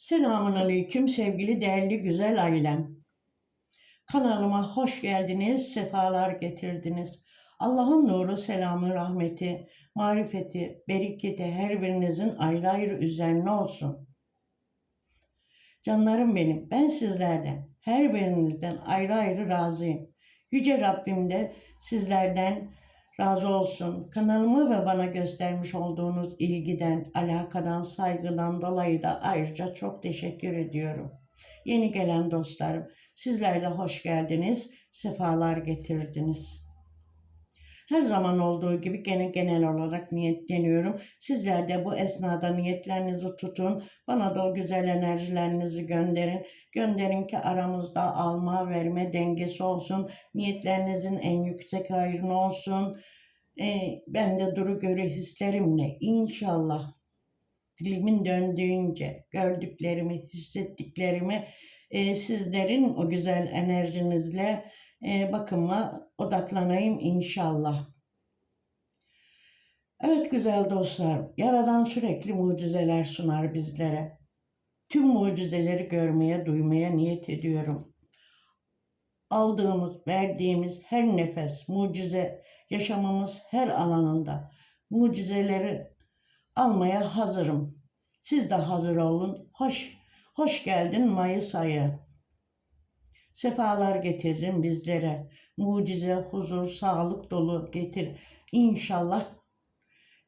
Selamun Aleyküm sevgili değerli güzel ailem. Kanalıma hoş geldiniz, sefalar getirdiniz. Allah'ın nuru, selamı, rahmeti, marifeti, bereketi her birinizin ayrı ayrı üzerine olsun. Canlarım benim, ben sizlerden, her birinizden ayrı ayrı razıyım. Yüce Rabbim de sizlerden razı olsun. Kanalıma ve bana göstermiş olduğunuz ilgiden, alakadan, saygıdan dolayı da ayrıca çok teşekkür ediyorum. Yeni gelen dostlarım, sizler de hoş geldiniz, sefalar getirdiniz. Her zaman olduğu gibi gene genel olarak niyetleniyorum. Sizler de bu esnada niyetlerinizi tutun. Bana da o güzel enerjilerinizi gönderin. Gönderin ki aramızda alma verme dengesi olsun. Niyetlerinizin en yüksek hayrına olsun. Ee, ben de duru görü hislerimle inşallah dilimin döndüğünce gördüklerimi, hissettiklerimi e, sizlerin o güzel enerjinizle e, bakıma odaklanayım inşallah. Evet güzel dostlar, Yaradan sürekli mucizeler sunar bizlere. Tüm mucizeleri görmeye, duymaya niyet ediyorum. Aldığımız, verdiğimiz her nefes, mucize, yaşamımız her alanında mucizeleri almaya hazırım. Siz de hazır olun. Hoş, hoş geldin Mayıs ayı. Sefalar getirin bizlere. Mucize, huzur, sağlık dolu getir. İnşallah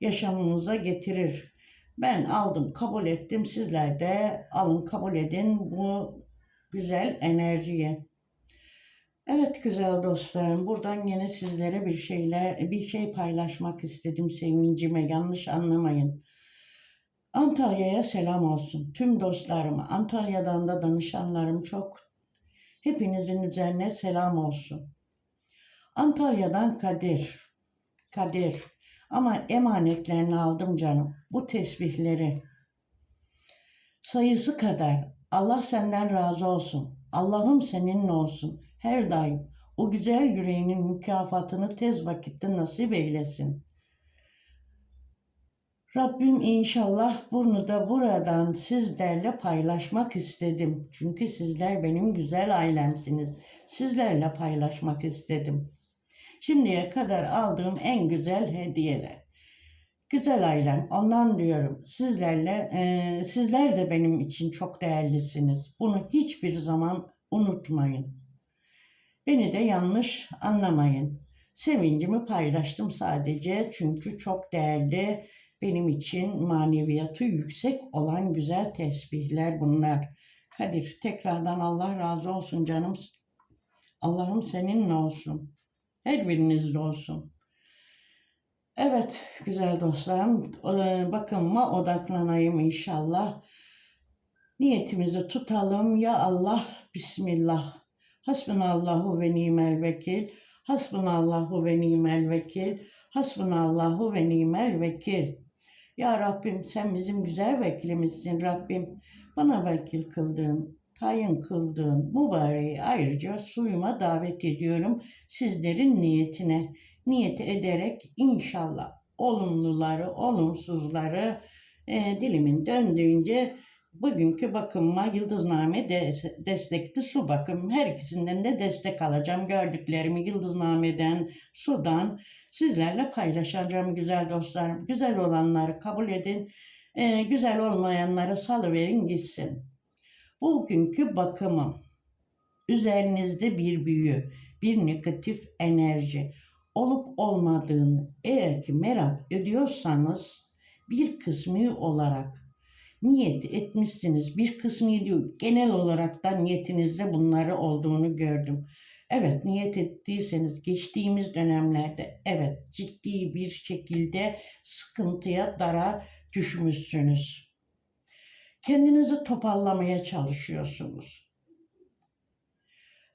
yaşamımıza getirir. Ben aldım, kabul ettim. Sizler de alın, kabul edin bu güzel enerjiyi. Evet güzel dostlarım, buradan yine sizlere bir şeyler, bir şey paylaşmak istedim sevincime. Yanlış anlamayın. Antalya'ya selam olsun. Tüm dostlarıma, Antalya'dan da danışanlarım çok. Hepinizin üzerine selam olsun. Antalya'dan Kadir. Kadir. Ama emanetlerini aldım canım. Bu tesbihleri. Sayısı kadar. Allah senden razı olsun. Allah'ım seninle olsun. Her daim o güzel yüreğinin mükafatını tez vakitte nasip eylesin. Rabbim inşallah bunu da buradan sizlerle paylaşmak istedim. Çünkü sizler benim güzel ailemsiniz. Sizlerle paylaşmak istedim. Şimdiye kadar aldığım en güzel hediyeler. Güzel ailem, ondan diyorum. Sizlerle, e, sizler de benim için çok değerlisiniz. Bunu hiçbir zaman unutmayın. Beni de yanlış anlamayın. Sevincimi paylaştım sadece çünkü çok değerli benim için maneviyatı yüksek olan güzel tesbihler bunlar. Kadir tekrardan Allah razı olsun canım. Allah'ım seninle olsun. Her birinizle olsun. Evet güzel dostlarım e, bakınma odaklanayım inşallah. Niyetimizi tutalım ya Allah Bismillah. Hasbunallahu ve nimel vekil. Hasbunallahu ve nimel vekil. Hasbunallahu ve nimel vekil. Ya Rabbim sen bizim güzel vekilimizsin Rabbim. Bana vekil kıldığın, tayin kıldığın mübareği ayrıca suyuma davet ediyorum sizlerin niyetine. Niyet ederek inşallah olumluları, olumsuzları e, dilimin döndüğünce bugünkü bakımıma Yıldızname de, destekli su bakım. Her ikisinden de destek alacağım. Gördüklerimi Yıldızname'den, sudan sizlerle paylaşacağım güzel dostlarım. Güzel olanları kabul edin. E, güzel olmayanları salıverin gitsin. Bugünkü bakımım üzerinizde bir büyü, bir negatif enerji olup olmadığını eğer ki merak ediyorsanız bir kısmı olarak niyet etmişsiniz. Bir kısmı değil, genel olarak da niyetinizde bunları olduğunu gördüm. Evet niyet ettiyseniz geçtiğimiz dönemlerde evet ciddi bir şekilde sıkıntıya dara düşmüşsünüz. Kendinizi toparlamaya çalışıyorsunuz.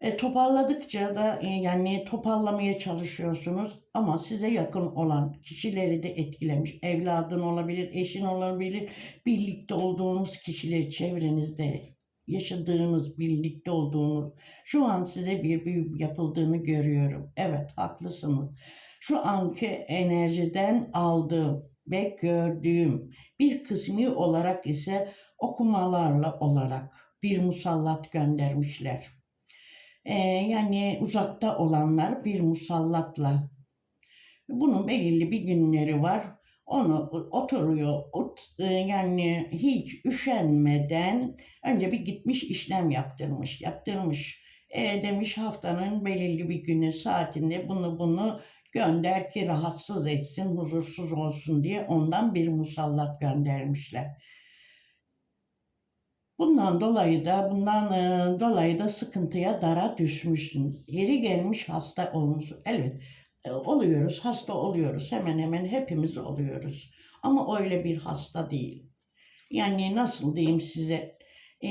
E, toparladıkça da e, yani toparlamaya çalışıyorsunuz ama size yakın olan kişileri de etkilemiş. Evladın olabilir, eşin olabilir, birlikte olduğunuz kişiler çevrenizde yaşadığınız, birlikte olduğunuz şu an size bir büyü yapıldığını görüyorum. Evet haklısınız. Şu anki enerjiden aldığım ve gördüğüm bir kısmı olarak ise okumalarla olarak bir musallat göndermişler. Ee, yani uzakta olanlar bir musallatla. Bunun belirli bir günleri var. Onu oturuyor, ot, e, yani hiç üşenmeden önce bir gitmiş işlem yaptırmış, yaptırmış. E, demiş haftanın belirli bir günü saatinde bunu bunu gönder ki rahatsız etsin, huzursuz olsun diye ondan bir musallat göndermişler. Bundan dolayı da bundan e, dolayı da sıkıntıya dara düşmüşsün. Yeri gelmiş hasta olmuş. Evet e, oluyoruz, hasta oluyoruz. Hemen hemen hepimiz oluyoruz. Ama öyle bir hasta değil. Yani nasıl diyeyim size? E,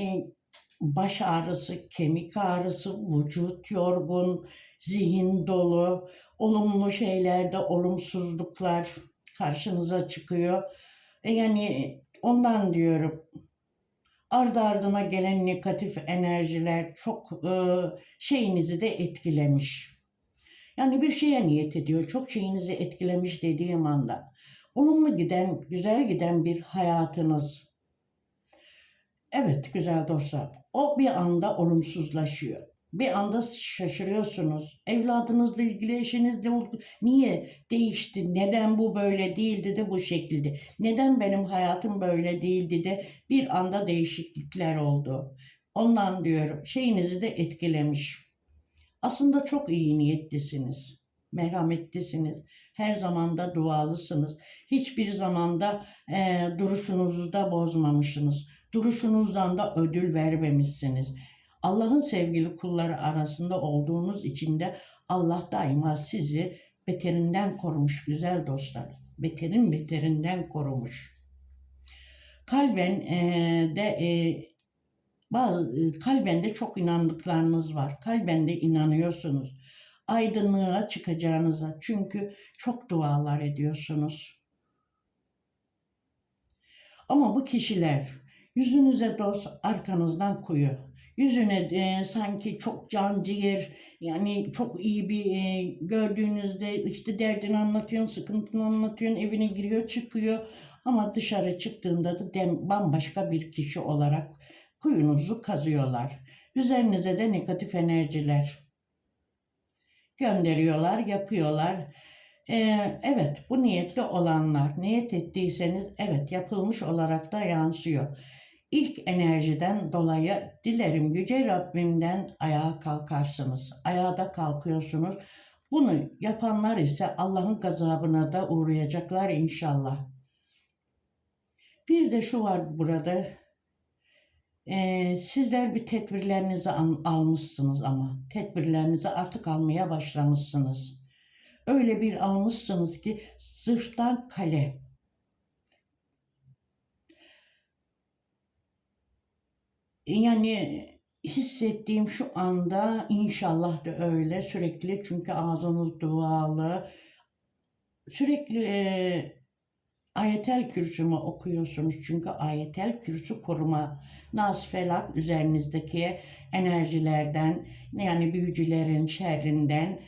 baş ağrısı, kemik ağrısı, vücut yorgun, zihin dolu, olumlu şeylerde olumsuzluklar karşınıza çıkıyor. E, yani ondan diyorum ardı ardına gelen negatif enerjiler çok e, şeyinizi de etkilemiş. Yani bir şeye niyet ediyor. Çok şeyinizi etkilemiş dediğim anda. Olumlu giden, güzel giden bir hayatınız. Evet güzel dostlar. O bir anda olumsuzlaşıyor. Bir anda şaşırıyorsunuz. Evladınızla ilgili eşinizle oldu. Niye değişti? Neden bu böyle değildi de bu şekilde? Neden benim hayatım böyle değildi de bir anda değişiklikler oldu? Ondan diyorum şeyinizi de etkilemiş. Aslında çok iyi niyetlisiniz. Merhametlisiniz. Her zaman da dualısınız. Hiçbir zamanda e, duruşunuzu da bozmamışsınız. Duruşunuzdan da ödül vermemişsiniz. Allah'ın sevgili kulları arasında olduğunuz için de Allah daima sizi beterinden korumuş güzel dostlar. Beterin beterinden korumuş. Kalben e, de e, bazı, kalben de çok inandıklarınız var. Kalben de inanıyorsunuz. Aydınlığa çıkacağınıza. Çünkü çok dualar ediyorsunuz. Ama bu kişiler yüzünüze dost, arkanızdan kuyu. Yüzüne e, sanki çok can ciğer, yani çok iyi bir e, gördüğünüzde işte derdini anlatıyorsun, sıkıntını anlatıyorsun, evine giriyor çıkıyor. Ama dışarı çıktığında da dem, bambaşka bir kişi olarak kuyunuzu kazıyorlar. Üzerinize de negatif enerjiler gönderiyorlar, yapıyorlar. Ee, evet bu niyetli olanlar, niyet ettiyseniz evet yapılmış olarak da yansıyor. İlk enerjiden dolayı dilerim Yüce Rabbimden ayağa kalkarsınız. Ayağa da kalkıyorsunuz. Bunu yapanlar ise Allah'ın gazabına da uğrayacaklar inşallah. Bir de şu var burada. Ee, sizler bir tedbirlerinizi al- almışsınız ama tedbirlerinizi artık almaya başlamışsınız. Öyle bir almışsınız ki zırhtan kale. Yani hissettiğim şu anda inşallah da öyle sürekli. Çünkü ağzınız dualı. Sürekli e, ayetel kürsümü okuyorsunuz. Çünkü ayetel kürsü koruma nas felak üzerinizdeki enerjilerden yani büyücülerin şerrinden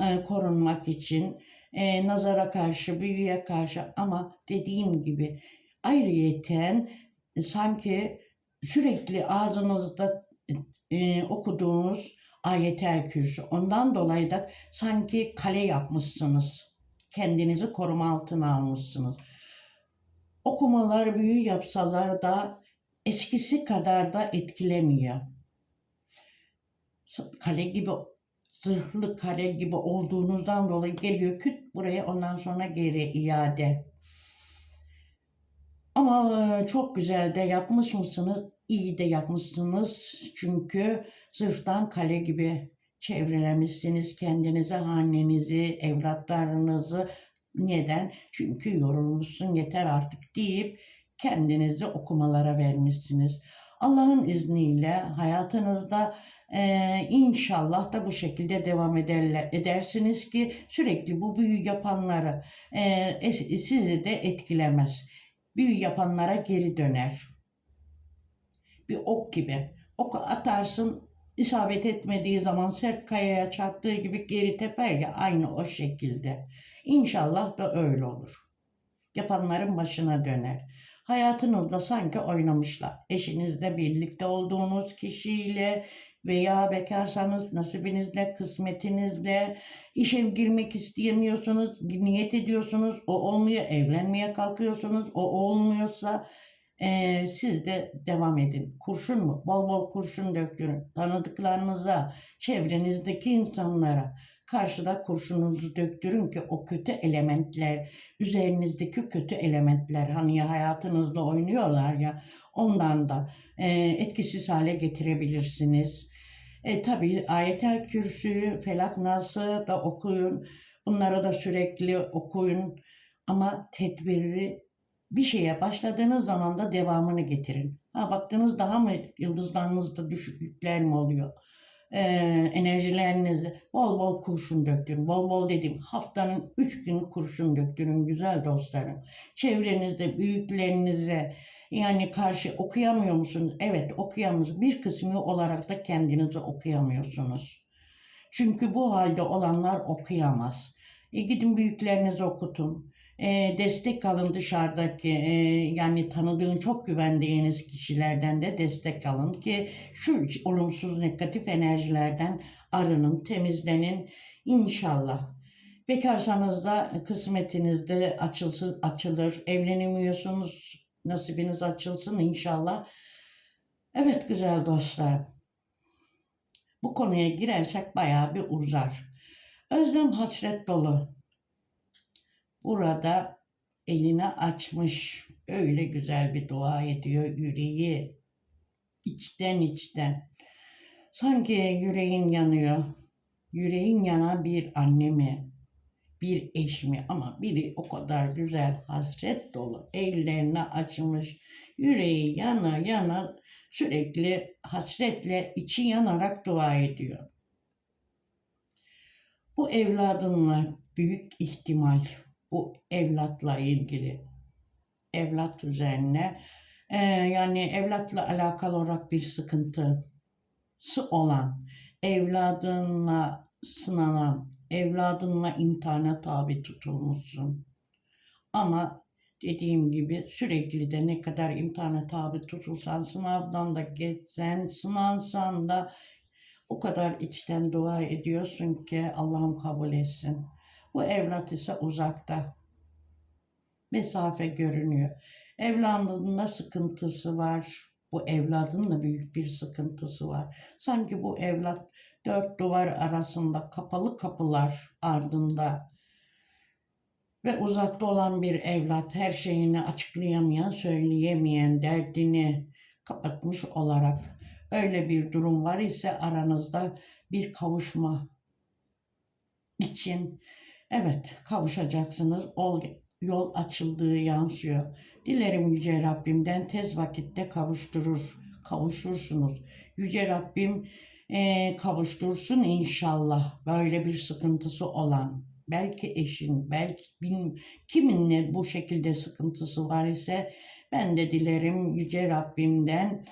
e, korunmak için e, nazara karşı büyüye karşı. Ama dediğim gibi ayrıyeten sanki sürekli ağzınızda e, okuduğunuz ayetel kürsü. Ondan dolayı da sanki kale yapmışsınız. Kendinizi koruma altına almışsınız. Okumalar büyü yapsalar da eskisi kadar da etkilemiyor. Kale gibi zırhlı kale gibi olduğunuzdan dolayı geliyor küt buraya ondan sonra geri iade. Ama çok güzel de yapmış mısınız? İyi de yapmışsınız. Çünkü zırhtan kale gibi çevrelemişsiniz kendinizi, hanenizi, evlatlarınızı. Neden? Çünkü yorulmuşsun yeter artık deyip kendinizi okumalara vermişsiniz. Allah'ın izniyle hayatınızda e, inşallah da bu şekilde devam ederler, edersiniz ki sürekli bu büyü yapanları e, sizi de etkilemez büyü yapanlara geri döner. Bir ok gibi. Ok atarsın isabet etmediği zaman sert kayaya çarptığı gibi geri teper ya aynı o şekilde. İnşallah da öyle olur. yapanların başına döner. Hayatınızda sanki oynamışlar. Eşinizle birlikte olduğunuz kişiyle veya bekarsanız nasibinizle, kısmetinizle işe girmek isteyemiyorsunuz, niyet ediyorsunuz, o olmuyor, evlenmeye kalkıyorsunuz, o olmuyorsa eee, siz de devam edin. Kurşun mu? Bol bol kurşun döktürün. Tanıdıklarınıza, çevrenizdeki insanlara karşıda kurşununuzu döktürün ki o kötü elementler, üzerinizdeki kötü elementler hani ya hayatınızda oynuyorlar ya ondan da eee, etkisiz hale getirebilirsiniz. E, tabii ayetel kürsüyü, felak nası da okuyun. Bunları da sürekli okuyun. Ama tedbiri bir şeye başladığınız zaman da devamını getirin. Ha baktınız daha mı yıldızlarınızda düşüklükler mi oluyor? Ee, enerjilerinizi bol bol kurşun döktürün. Bol bol dediğim haftanın üç günü kurşun döktürün güzel dostlarım. Çevrenizde büyüklerinize yani karşı okuyamıyor musunuz? Evet okuyamıyorsunuz. Bir kısmı olarak da kendinizi okuyamıyorsunuz. Çünkü bu halde olanlar okuyamaz. E gidin büyüklerinizi okutun. Destek alın dışarıdaki yani tanıdığın çok güvendiğiniz kişilerden de destek alın ki şu olumsuz negatif enerjilerden arının, temizlenin inşallah. Bekarsanız da kısmetiniz de açılsın, açılır. Evlenemiyorsunuz, nasibiniz açılsın inşallah. Evet güzel dostlar. Bu konuya girersek bayağı bir uzar. Özlem hasret dolu. Burada elini açmış. Öyle güzel bir dua ediyor yüreği. içten içten. Sanki yüreğin yanıyor. Yüreğin yanan bir anne mi? Bir eş mi? Ama biri o kadar güzel hasret dolu. Ellerini açmış. Yüreği yana yana sürekli hasretle içi yanarak dua ediyor. Bu evladınla büyük ihtimal bu evlatla ilgili evlat üzerine e, yani evlatla alakalı olarak bir sıkıntısı olan evladınla sınanan evladınla imtihana tabi tutulmuşsun ama dediğim gibi sürekli de ne kadar imtihana tabi tutulsan sınavdan da geçsen sınansan da o kadar içten dua ediyorsun ki Allah'ım kabul etsin. Bu evlat ise uzakta. Mesafe görünüyor. Evladında sıkıntısı var. Bu evladın da büyük bir sıkıntısı var. Sanki bu evlat dört duvar arasında kapalı kapılar ardında ve uzakta olan bir evlat her şeyini açıklayamayan, söyleyemeyen, derdini kapatmış olarak öyle bir durum var ise aranızda bir kavuşma için Evet, kavuşacaksınız. Ol, yol açıldığı yansıyor. Dilerim Yüce Rabbimden tez vakitte kavuşturur, kavuşursunuz. Yüce Rabbim e, kavuştursun inşallah böyle bir sıkıntısı olan. Belki eşin, belki bilmem, kiminle bu şekilde sıkıntısı var ise ben de dilerim Yüce Rabbimden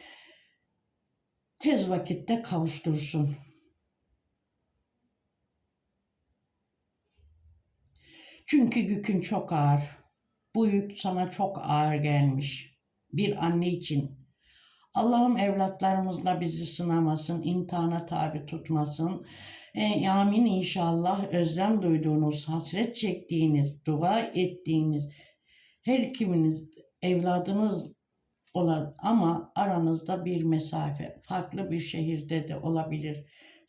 tez vakitte kavuştursun. Çünkü yükün çok ağır. Bu yük sana çok ağır gelmiş. Bir anne için. Allah'ım evlatlarımızla bizi sınamasın, imtihana tabi tutmasın. E, amin inşallah özlem duyduğunuz, hasret çektiğiniz, dua ettiğiniz her kiminiz evladınız olan ama aranızda bir mesafe, farklı bir şehirde de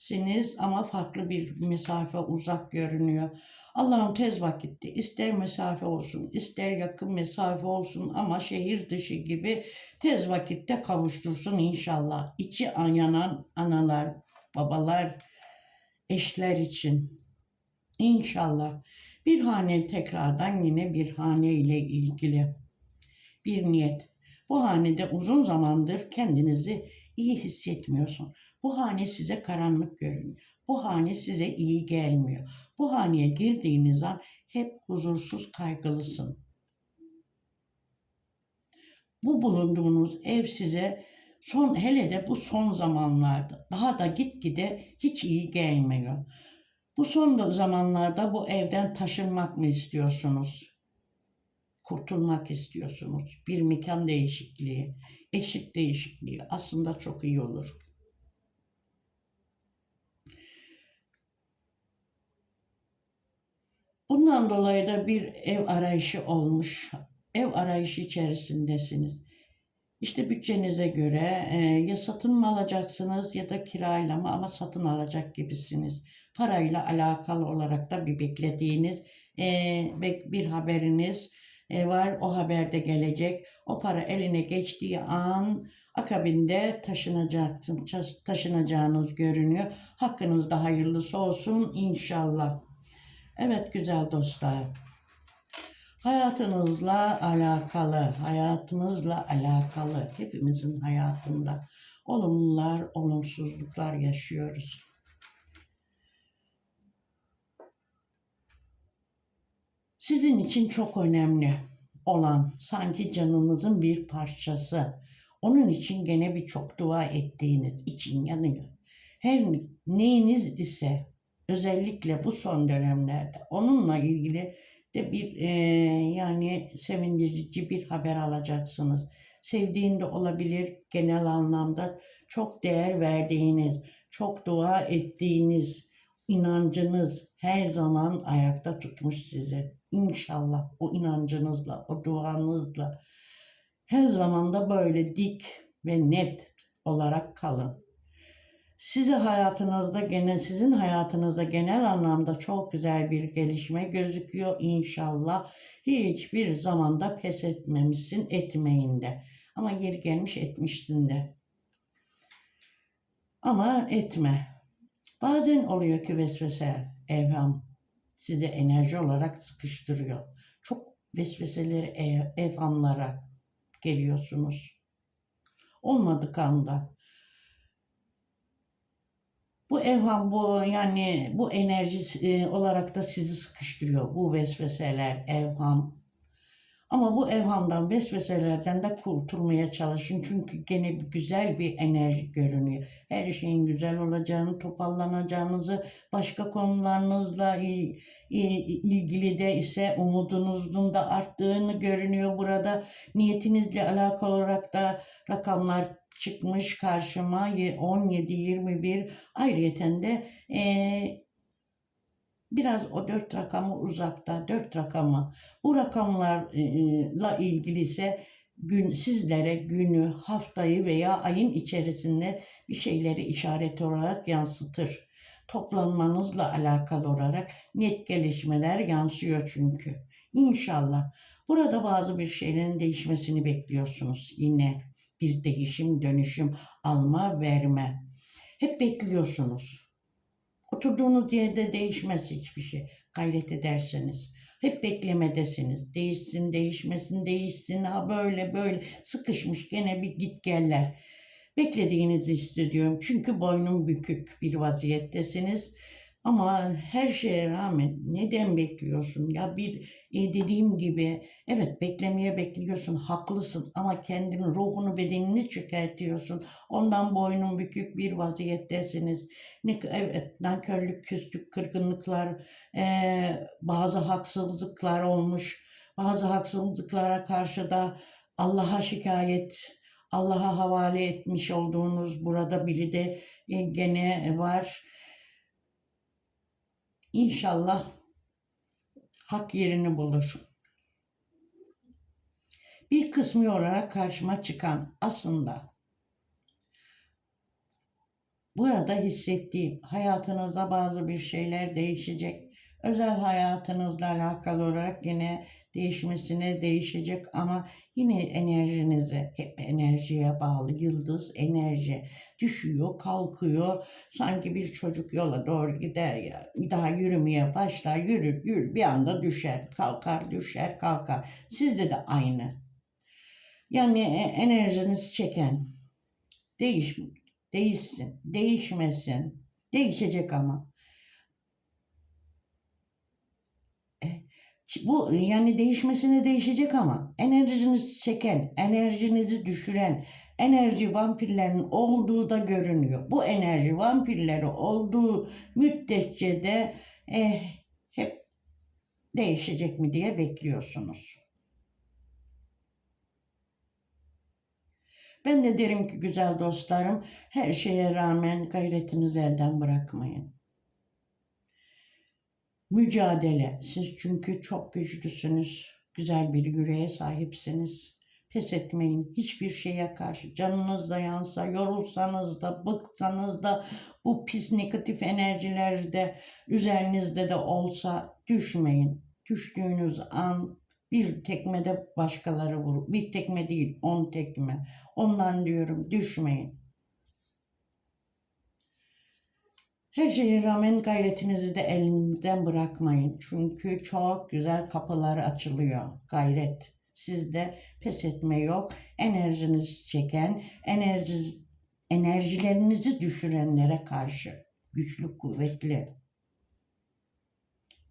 olabilirsiniz ama farklı bir mesafe uzak görünüyor. Allah'ım tez vakitte ister mesafe olsun, ister yakın mesafe olsun ama şehir dışı gibi tez vakitte kavuştursun inşallah. İçi yanan analar, babalar, eşler için. İnşallah bir hane tekrardan yine bir hane ile ilgili bir niyet. Bu hanede uzun zamandır kendinizi iyi hissetmiyorsun. Bu hane size karanlık görünüyor. Bu hane size iyi gelmiyor. Bu haneye girdiğiniz an hep huzursuz, kaygılısın. Bu bulunduğunuz ev size son hele de bu son zamanlarda daha da gitgide hiç iyi gelmiyor. Bu son zamanlarda bu evden taşınmak mı istiyorsunuz? kurtulmak istiyorsunuz. Bir mekan değişikliği, eşik değişikliği aslında çok iyi olur. Bundan dolayı da bir ev arayışı olmuş. Ev arayışı içerisindesiniz. İşte bütçenize göre e, ya satın mı alacaksınız ya da kirayla mı ama satın alacak gibisiniz. Parayla alakalı olarak da bir beklediğiniz e, bir haberiniz e, var. O haber de gelecek. O para eline geçtiği an akabinde taşınacaksın, taş- taşınacağınız görünüyor. Hakkınızda hayırlısı olsun inşallah. Evet güzel dostlar. Hayatınızla alakalı, hayatınızla alakalı hepimizin hayatında olumlular, olumsuzluklar yaşıyoruz. Sizin için çok önemli olan sanki canınızın bir parçası. Onun için gene birçok dua ettiğiniz için yanıyor. Her neyiniz ise özellikle bu son dönemlerde onunla ilgili de bir e, yani sevindirici bir haber alacaksınız. Sevdiğinde olabilir genel anlamda çok değer verdiğiniz, çok dua ettiğiniz inancınız her zaman ayakta tutmuş sizi. İnşallah o inancınızla, o duanızla her zaman da böyle dik ve net olarak kalın. Sizi hayatınızda gene sizin hayatınızda genel anlamda çok güzel bir gelişme gözüküyor inşallah. Hiçbir zamanda pes etmemişsin etmeyin de. Ama yeri gelmiş etmişsin de. Ama etme. Bazen oluyor ki vesvese, evham sizi enerji olarak sıkıştırıyor. Çok vesveseleri, ev, evhamlara geliyorsunuz. Olmadık anda. Bu evham, bu yani bu enerji e, olarak da sizi sıkıştırıyor. Bu vesveseler, evham. Ama bu evhamdan, vesveselerden de kurtulmaya çalışın. Çünkü gene bir güzel bir enerji görünüyor. Her şeyin güzel olacağını, toparlanacağınızı, başka konularınızla ilgili de ise umudunuzun da arttığını görünüyor burada. Niyetinizle alakalı olarak da rakamlar çıkmış karşıma Ye- 17 21 ayrıyeten de eee, biraz o dört rakamı uzakta dört rakamı bu rakamlarla ilgili ise gün sizlere günü haftayı veya ayın içerisinde bir şeyleri işaret olarak yansıtır. Toplanmanızla alakalı olarak net gelişmeler yansıyor çünkü. İnşallah. Burada bazı bir şeylerin değişmesini bekliyorsunuz. Yine bir değişim, dönüşüm, alma, verme. Hep bekliyorsunuz. Oturduğunuz yerde değişmez hiçbir şey. Gayret ederseniz. Hep beklemedesiniz. Değişsin, değişmesin, değişsin. Ha böyle böyle sıkışmış gene bir git geller. Beklediğinizi hissediyorum. Çünkü boynum bükük bir vaziyettesiniz. Ama her şeye rağmen neden bekliyorsun? Ya bir e, dediğim gibi evet beklemeye bekliyorsun haklısın ama kendini ruhunu bedenini çökertiyorsun. Ondan boynun bükük bir vaziyettesiniz. Evet nankörlük, küslük, kırgınlıklar, e, bazı haksızlıklar olmuş. Bazı haksızlıklara karşı da Allah'a şikayet, Allah'a havale etmiş olduğunuz burada biri de e, gene var. İnşallah hak yerini bulur. Bir kısmı olarak karşıma çıkan aslında burada hissettiğim hayatınızda bazı bir şeyler değişecek. Özel hayatınızla alakalı olarak yine değişmesine değişecek ama yine enerjinizi hep enerjiye bağlı yıldız enerji düşüyor kalkıyor. Sanki bir çocuk yola doğru gider ya daha yürümeye başlar yürür yürür bir anda düşer kalkar düşer kalkar. Sizde de aynı. Yani e- enerjinizi çeken değiş değişsin değişmesin değişecek ama Bu e, yani değişmesine değişecek ama enerjinizi çeken, enerjinizi düşüren, enerji vampirlerin olduğu da görünüyor. Bu enerji vampirleri olduğu müddetçe de eh, hep değişecek mi diye bekliyorsunuz. Ben de derim ki güzel dostlarım her şeye rağmen gayretinizi elden bırakmayın. Mücadele. Siz çünkü çok güçlüsünüz. Güzel bir yüreğe sahipsiniz. Pes etmeyin hiçbir şeye karşı. Canınız da yansa, yorulsanız da, bıksanız da, bu pis negatif enerjiler de üzerinizde de olsa düşmeyin. Düştüğünüz an bir tekmede başkaları vurur. Bir tekme değil, on tekme. Ondan diyorum düşmeyin. Her şeye rağmen gayretinizi de elinden bırakmayın. Çünkü çok güzel kapılar açılıyor. Gayret. Sizde pes etme yok. Enerjinizi çeken, enerji, enerjilerinizi düşürenlere karşı güçlü, kuvvetli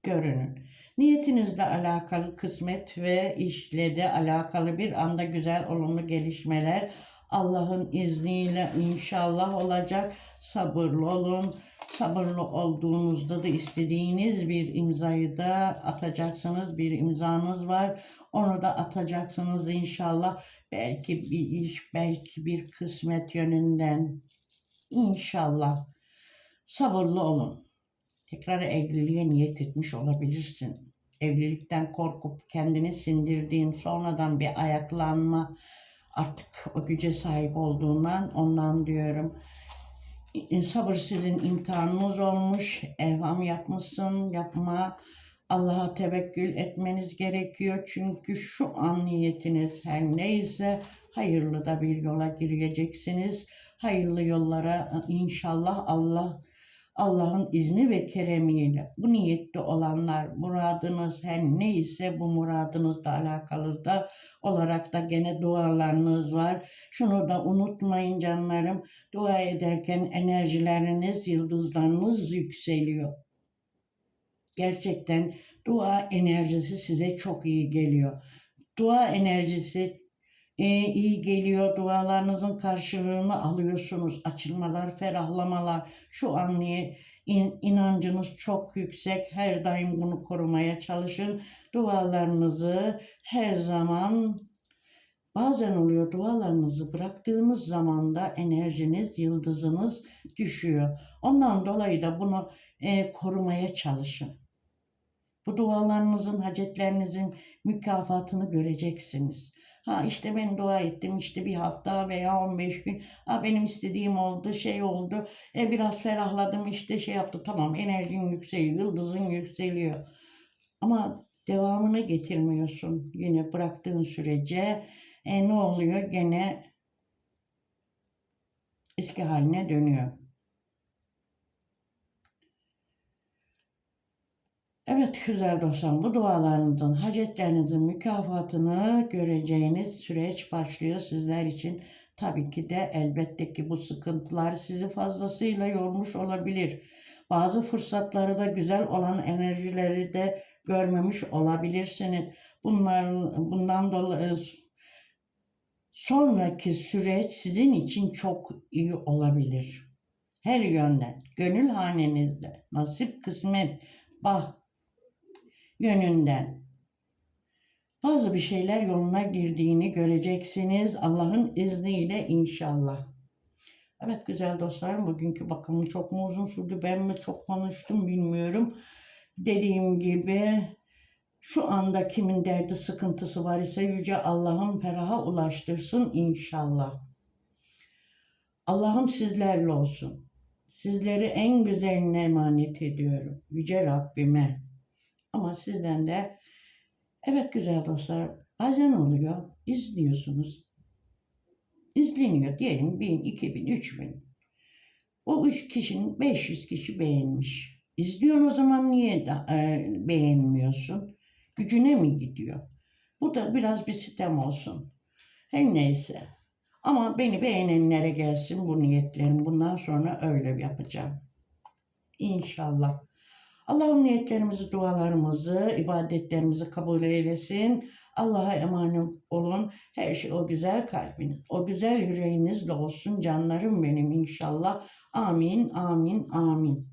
görünün. Niyetinizle alakalı kısmet ve işle de alakalı bir anda güzel olumlu gelişmeler Allah'ın izniyle inşallah olacak. Sabırlı olun. Sabırlı olduğunuzda da istediğiniz bir imzayı da atacaksınız. Bir imzanız var. Onu da atacaksınız inşallah. Belki bir iş, belki bir kısmet yönünden. İnşallah. Sabırlı olun tekrar evliliğe niyet etmiş olabilirsin. Evlilikten korkup kendini sindirdiğin sonradan bir ayaklanma artık o güce sahip olduğundan ondan diyorum. İ- Sabır sizin imtihanınız olmuş. Evham yapmışsın, yapma. Allah'a tevekkül etmeniz gerekiyor. Çünkü şu an niyetiniz her neyse hayırlı da bir yola gireceksiniz. Hayırlı yollara inşallah Allah Allah'ın izni ve keremiyle bu niyette olanlar muradınız her neyse bu muradınızla alakalı da olarak da gene dualarınız var. Şunu da unutmayın canlarım. Dua ederken enerjileriniz, yıldızlarınız yükseliyor. Gerçekten dua enerjisi size çok iyi geliyor. Dua enerjisi e, iyi geliyor. Dualarınızın karşılığını alıyorsunuz. Açılmalar, ferahlamalar. Şu an niye in, inancınız çok yüksek. Her daim bunu korumaya çalışın. Dualarınızı her zaman Bazen oluyor dualarınızı bıraktığınız zaman da enerjiniz, yıldızınız düşüyor. Ondan dolayı da bunu e, korumaya çalışın. Bu dualarınızın, hacetlerinizin mükafatını göreceksiniz. Ha işte ben dua ettim işte bir hafta veya 15 gün. Ha benim istediğim oldu, şey oldu. E biraz ferahladım işte şey yaptı. Tamam enerjin yükseliyor, yıldızın yükseliyor. Ama devamını getirmiyorsun yine bıraktığın sürece. E ne oluyor? Gene eski haline dönüyor. Evet güzel dostlarım bu dualarınızın, hacetlerinizin mükafatını göreceğiniz süreç başlıyor sizler için. Tabii ki de elbette ki bu sıkıntılar sizi fazlasıyla yormuş olabilir. Bazı fırsatları da güzel olan enerjileri de görmemiş olabilirsiniz. Bunlar, bundan dolayı sonraki süreç sizin için çok iyi olabilir. Her yönden, gönül hanenizde, nasip, kısmet, bah yönünden bazı bir şeyler yoluna girdiğini göreceksiniz Allah'ın izniyle inşallah. Evet güzel dostlarım bugünkü bakımım çok mu uzun sürdü ben mi çok konuştum bilmiyorum. Dediğim gibi şu anda kimin derdi sıkıntısı var ise Yüce Allah'ın feraha ulaştırsın inşallah. Allah'ım sizlerle olsun. Sizleri en güzeline emanet ediyorum. Yüce Rabbime. Ama sizden de evet güzel dostlar bazen oluyor izliyorsunuz. İzleniyor diyelim 1000, 2000, 3000. O üç kişinin 500 kişi beğenmiş. İzliyorsun o zaman niye da, e, beğenmiyorsun? Gücüne mi gidiyor? Bu da biraz bir sitem olsun. Her neyse. Ama beni beğenenlere gelsin bu niyetlerim. Bundan sonra öyle yapacağım. İnşallah. Allah'ım niyetlerimizi, dualarımızı, ibadetlerimizi kabul eylesin. Allah'a emanet olun. Her şey o güzel kalbiniz, o güzel yüreğinizle olsun canlarım benim inşallah. Amin, amin, amin.